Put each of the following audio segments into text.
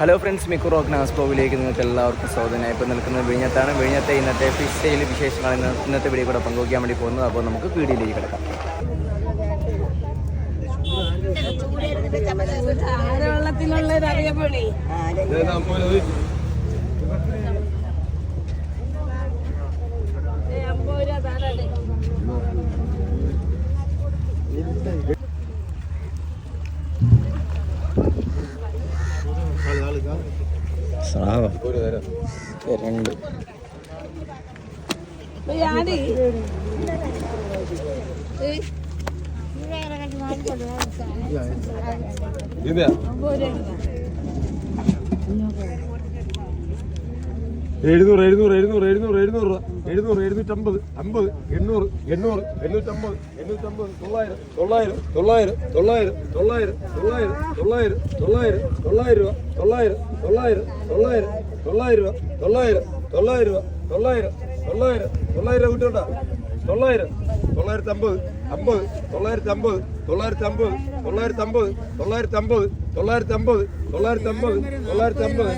Hello friends മിക്കു rock നാസ് ബ്ലോഗിലേക്ക് നിങ്ങൾക്ക് എല്ലാവർക്കും സ്വാഗതം. ഇപ്പോൾ നിൽക്കുന്നത് വിഴിഞ്ഞത്താണ് വിഴിഞ്ഞത്തെ ഇന്നത്തെ ഫിഷ് സെയിൽ വിശേഷമാണ് ഇന്ന് ഇന്നത്തെ വീഡിയോ കൂടെ പങ്കുവയ്ക്കാൻ വേണ്ടി പോകുന്നത്. അപ്പോൾ നമുക്ക് വീഡിയോയിലേക്ക് കിടക്കാം. ആരവെള്ളത്തിലുള്ളത് അറിയപ്പെടി അമ്പത് രൂപ താരല്ലേ സ്രാവ രണ്ട് എഴുന്നൂറ് എഴുന്നൂറ് എഴുന്നൂറ് എഴുന്നൂറ് എഴുന്നൂറ് രൂപ എഴുന്നൂറ് എഴുന്നൂറ്റമ്പത് അമ്പത് എണ്ണൂറ് എണ്ണൂറ് എണ്ണൂറ്റമ്പത് എണ്ണൂറ്റമ്പത് തൊള്ളായിരം തൊള്ളായിരം തൊള്ളായിരം തൊള്ളായിരം തൊള്ളായിരം തൊള്ളായിരം തൊള്ളായിരം തൊള്ളായിരം തൊള്ളായിരം രൂപ തൊള്ളായിരം തൊള്ളായിരം തൊള്ളായിരം തൊള്ളായിരം രൂപ തൊള്ളായിരം തൊള്ളായിരം രൂപ തൊള്ളായിരം തൊള്ളായിരം തൊള്ളായിരം കൂട്ടുണ്ടാ. തൊള്ളായിരം തൊള്ളായിരത്തി അമ്പത് അമ്പത് തൊള്ളായിരത്തി അമ്പത് തൊള്ളായിരത്തി അമ്പത് തൊള്ളായിരത്തി അമ്പത് തൊള്ളായിരത്തി അമ്പത് തൊള്ളായിരത്തി അമ്പത് തൊള്ളായിരത്തി അമ്പത് തൊള്ളായിരത്തി അമ്പത്.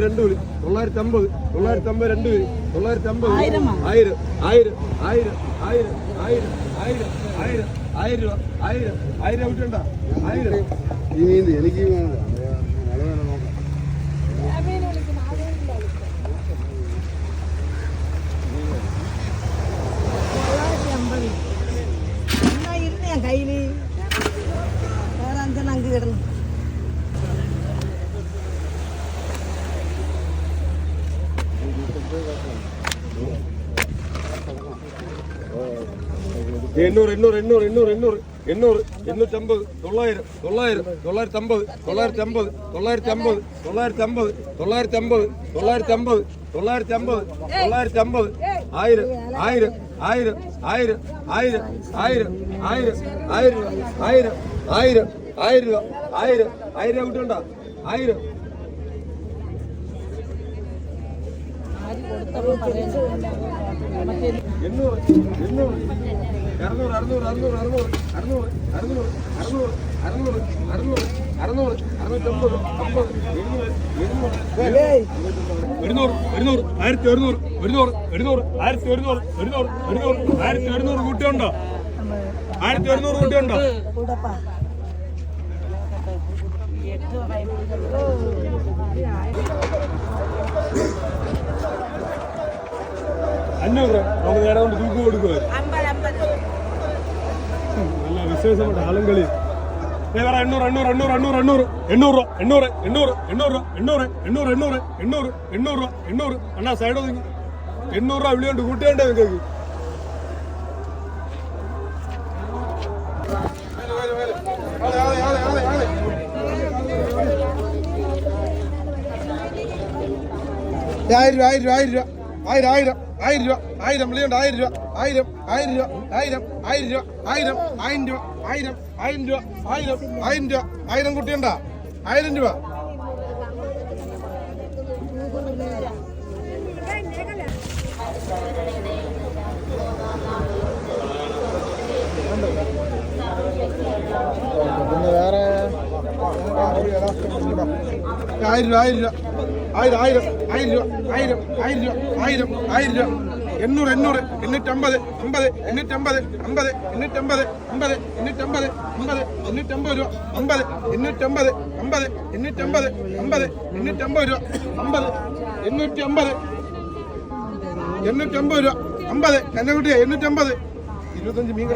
രണ്ട് വിളി തൊള്ളായിരത്തി അമ്പത് തൊള്ളായിരത്തി അമ്പത് രണ്ട് വിളി തൊള്ളായിരത്തി അമ്പത് ആയിരം ആയിരം ആയിരം ആയിരം ആയിരം ആയിരം ആയിരം ആയിരം ആയിരം ആയിരം ആയിരം ആയിരം എനിക്ക് എണ്ണൂറ് എണ്ണൂറ് എണ്ണൂറ് എണ്ണൂറ് എണ്ണൂറ് എണ്ണൂറ് എണ്ണൂറ്റമ്പത് തൊള്ളായിരം തൊള്ളായിരം തൊള്ളായിരത്തി അമ്പത് തൊള്ളായിരത്തി അമ്പത് തൊള്ളായിരത്തി അമ്പത് തൊള്ളായിരത്തി അമ്പത് തൊള്ളായിരത്തി അമ്പത് തൊള്ളായിരത്തി അമ്പത് തൊള്ളായിരത്തി അമ്പത് തൊള്ളായിരത്തി അമ്പത് ആയിരം ആയിരം ആയിരം ആയിരം ആയിരം ആയിരം ആയിരം ആയിരം ആയിരം ആയിരം ആയിരം രൂപ ആയിരം ആയിരം കിട്ടണ്ട ആയിരം എണ്ണൂറ് എണ്ണൂറ് അറുന്നൂറ് അറുന്നൂറ് അറുന്നൂറ് അറുന്നൂറ് അറുന്നൂറ് അറുന്നൂറ് അറുന്നൂറ് അറുന്നൂറ് അറുന്നൂറ് അറുന്നൂറ്റമ്പത് അമ്പത് എഴുന്നൂറ് എഴുന്നൂറ്. ഒരുന്നൂറ് ഒരുന്നൂറ് ആയിരത്തി ഒരുന്നൂറ് ഒരുന്നൂറ് ഒരുന്നൂറ് ആയിരത്തി ഒരുന്നൂറ് ഒരുന്നൂറ് ഒരുന്നൂറ് ആയിരത്തി ഒരുന്നൂറ് കൂട്ടിയുണ്ടോ? ആയിരത്തി ഒരുന്നൂറ് കൂട്ടിയുണ്ടോ? അഞ്ഞൂറ് നമുക്ക് നേരെ കൊണ്ട് തൂക്ക് നല്ല വിശേഷപ്പെട്ട ആളുകളി വേറെ എണ്ണൂറ് എണ്ണൂറ് എണ്ണൂറ് എണ്ണൂറ് എണ്ണൂറ് എണ്ണൂറ് എണ്ണൂറ് എണ്ണൂറ് എണ്ണൂറ് എണ്ണൂറ് എണ്ണൂറ് എണ്ണൂറ് എണ്ണൂറ് എണ്ണൂറ് എണ്ണൂറ് അണ്ണാ സൈഡ് ഒതുങ്ങി എണ്ണൂറ് രൂപ വിളിയോണ്ട് കൂട്ടിയാണ്ടേ നിങ്ങൾക്ക് ആയിരം രൂപ ആയിരം രൂപ ആയിരം രൂപ ആയിരം ആയിരം ആയിരം രൂപ ആയിരം വിളിയുണ്ട് ആയിരം രൂപ ആയിരം ആയിരം രൂപ ആയിരം ആയിരം രൂപ ആയിരം ആയിരം രൂപ ആയിരം ആയിരം രൂപ ആയിരം ആയിരം രൂപ ആയിരം കുട്ടിയുണ്ടാ ആയിരം രൂപ. ആയിരം രൂപ ആയിരം രൂപ. ആയിരം ആയിരം ആയിരം രൂപ ആയിരം ആയിരം രൂപ ആയിരം ആയിരം രൂപ. എണ്ണൂറ് എണ്ണൂറ് എണ്ണൂറ്റമ്പത് അമ്പത് എണ്ണൂറ്റമ്പത് അമ്പത് എണ്ണൂറ്റമ്പത് അമ്പത് എണ്ണൂറ്റമ്പത് അമ്പത് എണ്ണൂറ്റമ്പത് രൂപ. അമ്പത് എണ്ണൂറ്റമ്പത് അമ്പത് എണ്ണൂറ്റമ്പത് അമ്പത് എണ്ണൂറ്റമ്പത് രൂപ. അമ്പത് എണ്ണൂറ്റി അമ്പത് എണ്ണൂറ്റമ്പത് രൂപ. അമ്പത് എന്നെ കുട്ടിയെ എണ്ണൂറ്റമ്പത്. ഇരുപത്തഞ്ച് മീൻ